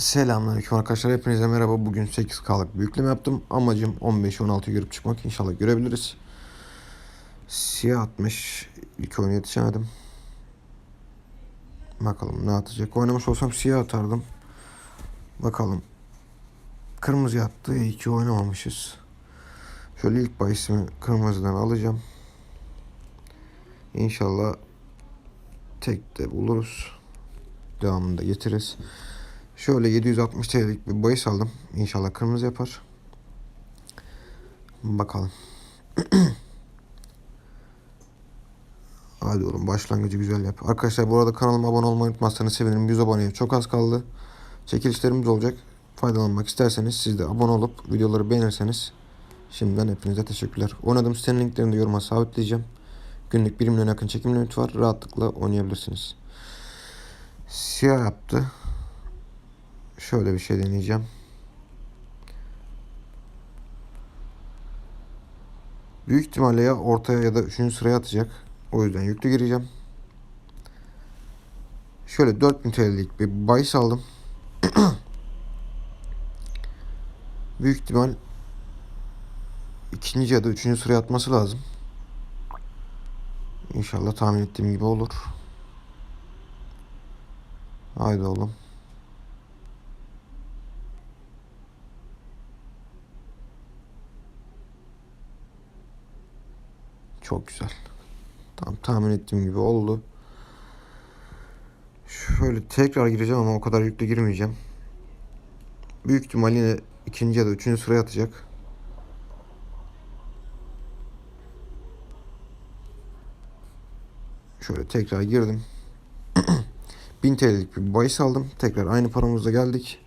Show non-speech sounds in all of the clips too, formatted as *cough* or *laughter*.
Selamünaleyküm arkadaşlar. Hepinize merhaba. Bugün 8K'lık bir yükleme yaptım. Amacım 15-16 görüp çıkmak. İnşallah görebiliriz. Siyah atmış. İlk oyuna yetişemedim. Bakalım ne atacak. Oynamış olsam siyah atardım. Bakalım. Kırmızı attı. İyi ki oynamamışız. Şöyle ilk bahisimi kırmızıdan alacağım. İnşallah tek de buluruz. Devamında getiririz. Şöyle 760 TL'lik bir bahis aldım. İnşallah kırmızı yapar. Bakalım. *clears throat* Hadi oğlum başlangıcı güzel yap. Arkadaşlar bu arada kanalıma abone olmayı unutmazsanız sevinirim. 100 aboneye çok az kaldı. Çekilişlerimiz olacak. Faydalanmak isterseniz siz de abone olup videoları beğenirseniz şimdiden hepinize teşekkürler. Oynadığım sitenin linklerini de yoruma sabitleyeceğim. Günlük 1 milyon yakın çekim limiti var. Rahatlıkla oynayabilirsiniz. Siyah yaptı. Şöyle bir şey deneyeceğim. Büyük ihtimalle ya ortaya ya da 3. sıraya atacak. O yüzden yüklü gireceğim. Şöyle 4000 TL'lik bir bahis aldım. *clears throat* Büyük ihtimal ikinci ya da üçüncü sıraya atması lazım. İnşallah tahmin ettiğim gibi olur. Haydi oğlum. Çok güzel. Tam tahmin ettiğim gibi oldu. Şöyle tekrar gireceğim ama o kadar yüklü girmeyeceğim. Büyük ihtimal yine ikinci ya da üçüncü sıraya atacak. Şöyle tekrar girdim. *clears throat* 1000 TL'lik bir bahis aldım. Tekrar aynı paramızla geldik.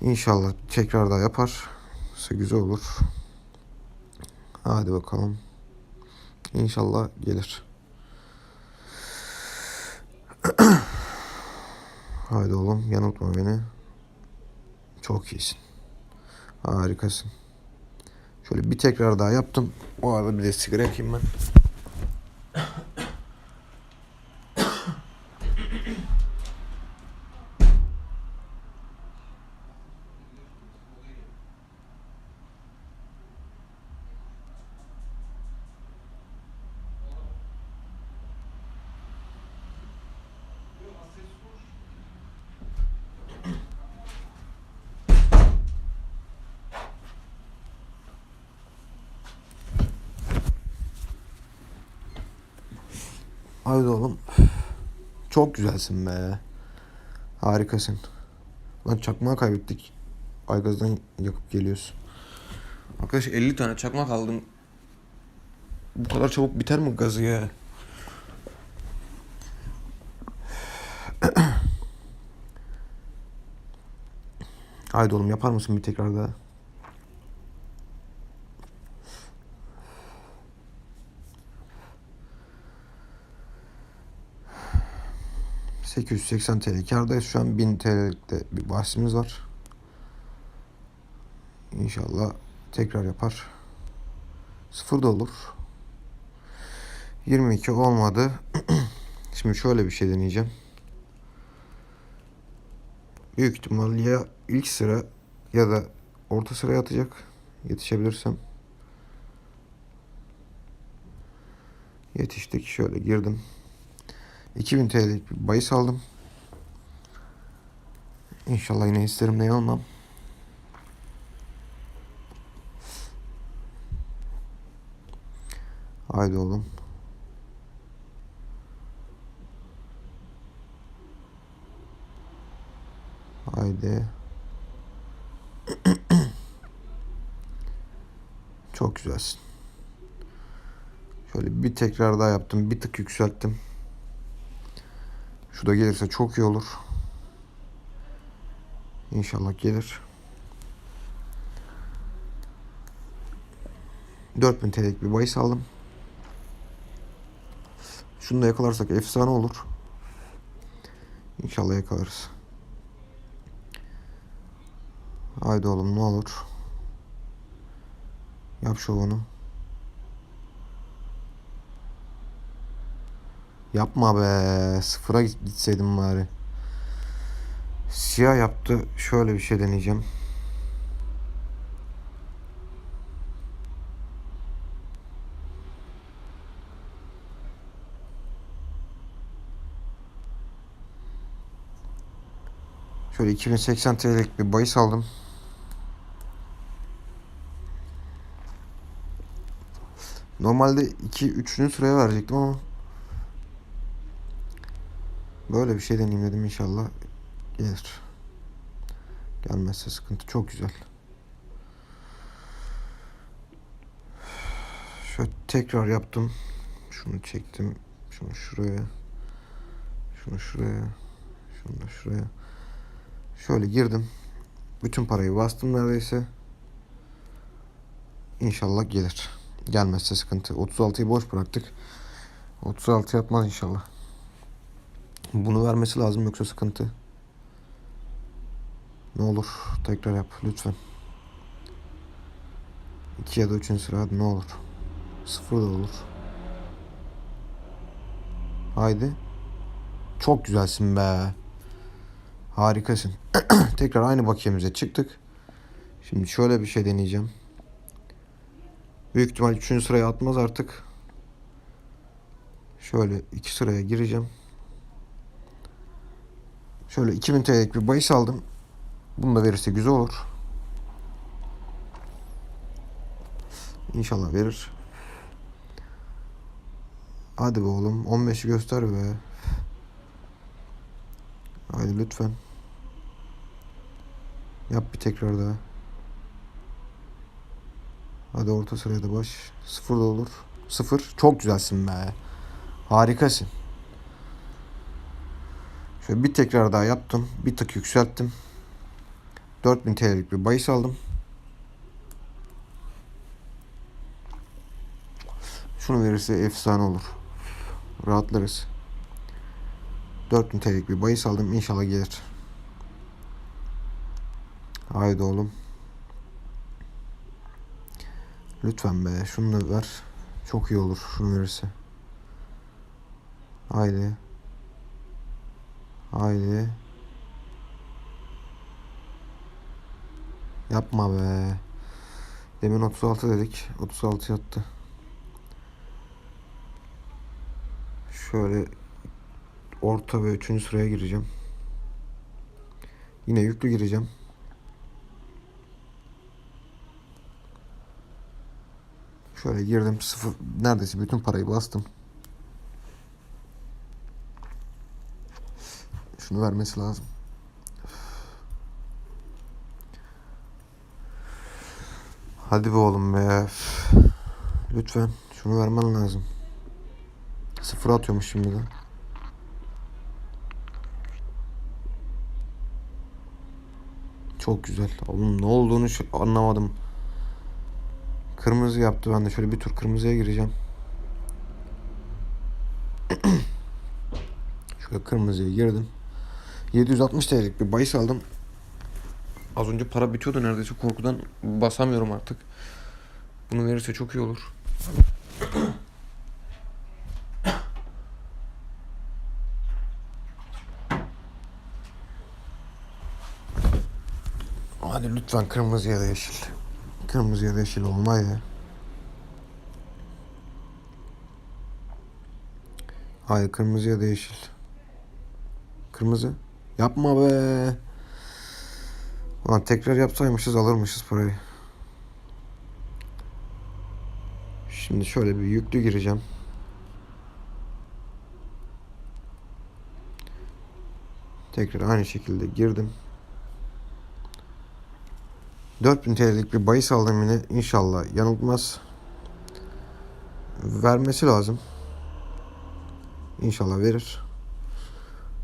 İnşallah tekrar daha yapar. Güzel olur. Hadi bakalım. İnşallah gelir. *clears throat* Haydi oğlum yanıltma beni. Çok iyisin. Harikasın. Şöyle bir tekrar daha yaptım. O arada bir de sigara yakayım ben. Haydi oğlum. Çok güzelsin be. Harikasın. Lan çakmağı kaybettik. Aygaz'dan yakıp geliyoruz. Arkadaş 50 tane çakmak aldım. Bu kadar çabuk biter mi gazı ya? Haydi oğlum yapar mısın bir tekrar daha? ...880 TL kardayız. Şu an 1000 TL'likte bir bahsimiz var. İnşallah tekrar yapar. Sıfır da olur. 22 olmadı. *clears throat* Şimdi şöyle bir şey deneyeceğim. Büyük ihtimal ya ilk sıra ya da orta sıraya atacak. Yetişebilirsem. Yetiştik. Şöyle girdim. 2000 TL'lik bir bahis aldım. İnşallah yine isterim de yanılmam. Haydi oğlum. Haydi. Çok güzelsin. Şöyle bir tekrar daha yaptım. Bir tık yükselttim. Şu da gelirse çok iyi olur. İnşallah gelir. 4000 TL'lik bir bahis aldım. Şunu da yakalarsak efsane olur. İnşallah yakalarız. Haydi oğlum ne olur. Yap şovunu. Yapma be. Sıfıra gitseydim bari. Siyah yaptı. Şöyle bir şey deneyeceğim. Şöyle 2080 TL'lik bir bahis aldım. Normalde 2 3. sıraya verecektim ama böyle bir şey deneyeyim dedim inşallah gelir. Gelmezse sıkıntı çok güzel. Şöyle tekrar yaptım. Şunu çektim. Şunu şuraya. Şunu şuraya. Şunu da şuraya. Şöyle girdim. Bütün parayı bastım neredeyse. İnşallah gelir. Gelmezse sıkıntı. 36'yı boş bıraktık. 36 yapmaz inşallah. Bunu vermesi lazım yoksa sıkıntı. Ne olur tekrar yap lütfen. 2 ya da 3. sıra ne olur. 0 da olur. Haydi. Çok güzelsin be. Harikasın. *clears throat* Tekrar aynı bakiyemize çıktık. Şimdi şöyle bir şey deneyeceğim. Büyük ihtimal 3. sıraya atmaz artık. Şöyle 2 sıraya gireceğim. Şöyle 2000 TL'lik bir bahis aldım. Bunu da verirse güzel olur. İnşallah verir. Hadi be oğlum. 15'i göster be. Haydi lütfen. Yap bir tekrar daha. Hadi orta sıraya da baş. Sıfır da olur. Sıfır. Çok güzelsin be. Harikasın. Şöyle bir tekrar daha yaptım. Bir tık yükselttim. 4000 TL'lik bir bahis aldım. Şunu verirse efsane olur. Rahatlarız. 4000 TL'lik bir bahis aldım. İnşallah gelir. Haydi oğlum. Lütfen be. Şunu da ver. Çok iyi olur. Şunu verirse. Haydi. Haydi. Yapma be. Demin 36 dedik. 36 yattı. Şöyle orta ve üçüncü sıraya gireceğim. Yine yüklü gireceğim. Şöyle girdim sıfır neredeyse bütün parayı bastım. Şunu vermesi lazım. Hadi be oğlum be. Lütfen şunu vermen lazım. Sıfır atıyormuş şimdi de. Çok güzel. Oğlum ne olduğunu anlamadım. Kırmızı yaptı. Ben de şöyle bir tur kırmızıya gireceğim. *clears throat* şöyle kırmızıya girdim. 760 TL'lik bir bahis aldım. Az önce para bitiyordu neredeyse korkudan basamıyorum artık. Bunu verirse çok iyi olur. Hadi lütfen kırmızı ya da yeşil. Kırmızı ya da yeşil olmaz ya. Hayır kırmızı ya da yeşil. Kırmızı. Yapma be. Ulan tekrar yapsaymışız alırmışız parayı. Şimdi şöyle bir yüklü gireceğim. Tekrar aynı şekilde girdim. 4000 TL'lik bir bahis aldım yine. İnşallah yanıltmaz. Vermesi lazım. İnşallah verir.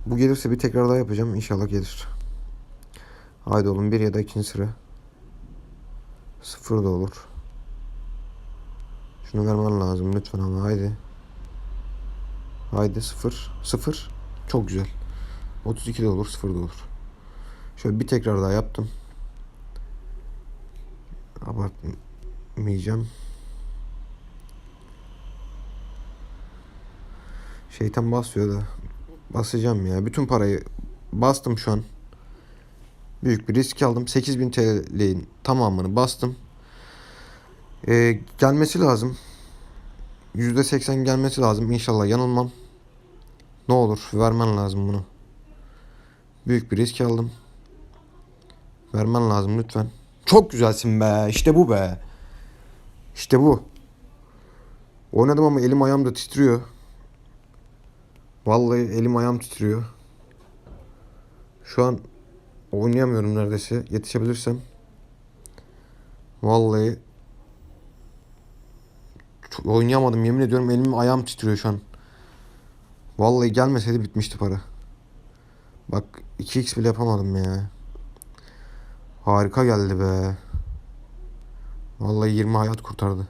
Bu gelirse bir tekrar daha yapacağım. İnşallah gelir. Haydi oğlum bir ya da ikinci sıra. Sıfır da olur. Şunu vermen lazım lütfen ama haydi. Haydi sıfır. Sıfır. Çok güzel. 32 de olur sıfır da olur. Şöyle bir tekrar daha yaptım. Abartmayacağım. Şeytan basıyor da basacağım ya. Bütün parayı bastım şu an. Büyük bir risk aldım. 8000 TL'nin tamamını bastım. Ee, gelmesi lazım. %80 gelmesi lazım. İnşallah yanılmam. Ne olur vermen lazım bunu. Büyük bir risk aldım. Vermen lazım lütfen. Çok güzelsin be. İşte bu be. İşte bu. Oynadım ama elim ayağım da titriyor. Vallahi elim ayağım titriyor. Şu an oynayamıyorum neredeyse. Yetişebilirsem. Vallahi oynayamadım yemin ediyorum elim ayağım titriyor şu an. Vallahi gelmeseydi bitmişti para. Bak 2x bile yapamadım ya. Harika geldi be. Vallahi 20 hayat kurtardı.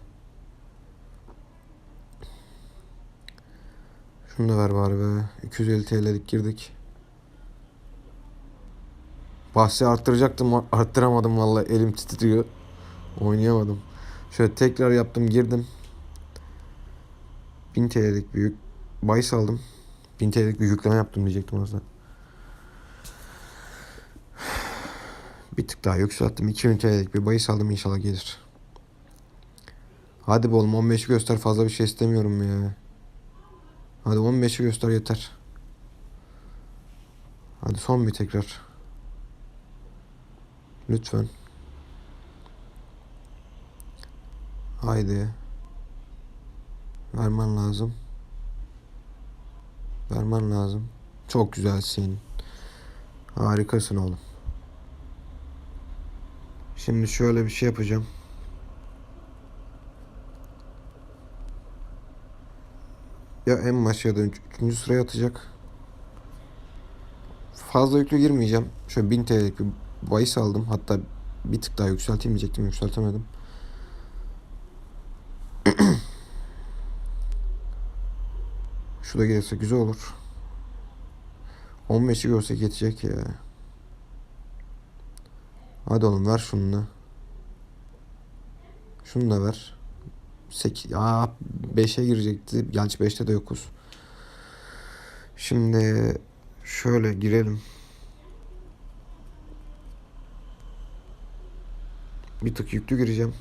Şunu da ver bari be. 250 TL'lik girdik. Bahsi arttıracaktım arttıramadım vallahi elim titriyor. Oynayamadım. Şöyle tekrar yaptım girdim. 1000 TL'lik büyük bahis aldım. 1000 TL'lik bir yükleme yaptım diyecektim aslında. Bir tık daha yükselttim. 2000 TL'lik bir bahis aldım inşallah gelir. Hadi be oğlum 15'i göster fazla bir şey istemiyorum ya. Hadi 15'i göster yeter. Hadi son bir tekrar. Lütfen. Haydi. Vermen lazım. Vermen lazım. Çok güzelsin. Harikasın oğlum. Şimdi şöyle bir şey yapacağım. Ya en başa ya da üç- üçüncü sıraya atacak. Fazla yüklü girmeyeceğim. Şöyle 1000 TL'lik bir bahis aldım. Hatta bir tık daha yükselteyim diyecektim. Yükseltemedim. *clears throat* Şu da gelirse güzel olur. 15'i görsek yetecek ya. Hadi oğlum ver şunu da. Şunu da ver. 8 ya 5'e girecekti. Gerçi 5'te de yokuz. Şimdi şöyle girelim. Bir tık yüklü gireceğim.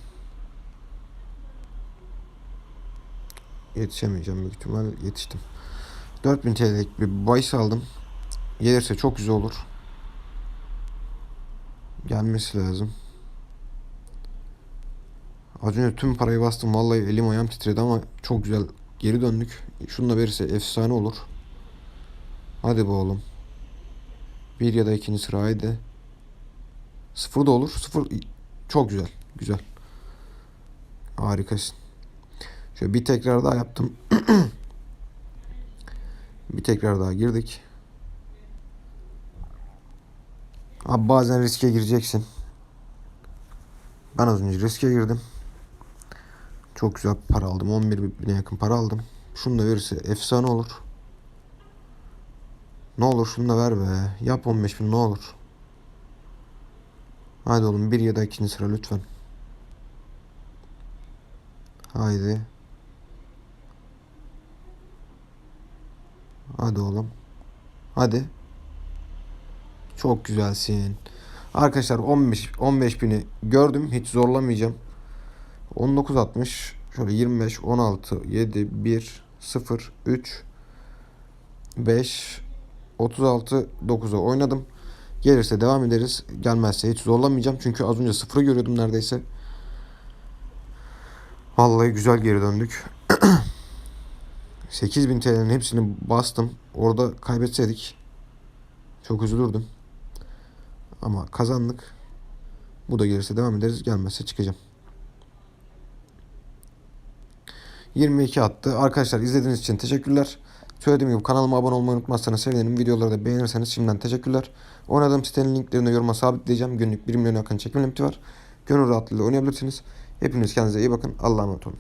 Yetişemeyeceğim büyük ihtimal. Yetiştim. 4000 TL'lik bir bahis aldım. Gelirse çok güzel olur. Gelmesi lazım. Az önce tüm parayı bastım. Vallahi elim ayağım titredi ama çok güzel geri döndük. Şunu da verirse efsane olur. Hadi be oğlum. Bir ya da ikinci sıra haydi. Sıfır da olur. Sıfır çok güzel. Güzel. Harikasın. Şöyle bir tekrar daha yaptım. *clears throat* bir tekrar daha girdik. Abi bazen riske gireceksin. Ben az önce riske girdim. Çok güzel para aldım. 11 bine yakın para aldım. Şunu da verirse efsane olur. Ne olur şunu da ver be. Yap 15 bin ne olur. Haydi oğlum bir ya da ikinci sıra lütfen. Haydi. Hadi oğlum. Hadi. Çok güzelsin. Arkadaşlar 15 15 bini gördüm. Hiç zorlamayacağım. 19.60 şöyle 25 16 7 1 0 3 5 36 9'a oynadım. Gelirse devam ederiz. Gelmezse hiç zorlamayacağım. Çünkü az önce sıfırı görüyordum neredeyse. Vallahi güzel geri döndük. *clears throat* 8000 TL'nin hepsini bastım. Orada kaybetseydik çok üzülürdüm. Ama kazandık. Bu da gelirse devam ederiz. Gelmezse çıkacağım. 22 attı. Arkadaşlar izlediğiniz için teşekkürler. Söylediğim gibi kanalıma abone olmayı unutmazsanız sevinirim. Videoları da beğenirseniz şimdiden teşekkürler. Oynadığım sitenin linklerini yoruma sabitleyeceğim. Günlük 1 milyon yakın çekim limiti var. Gönül rahatlığıyla oynayabilirsiniz. Hepiniz kendinize iyi bakın. Allah'a emanet olun.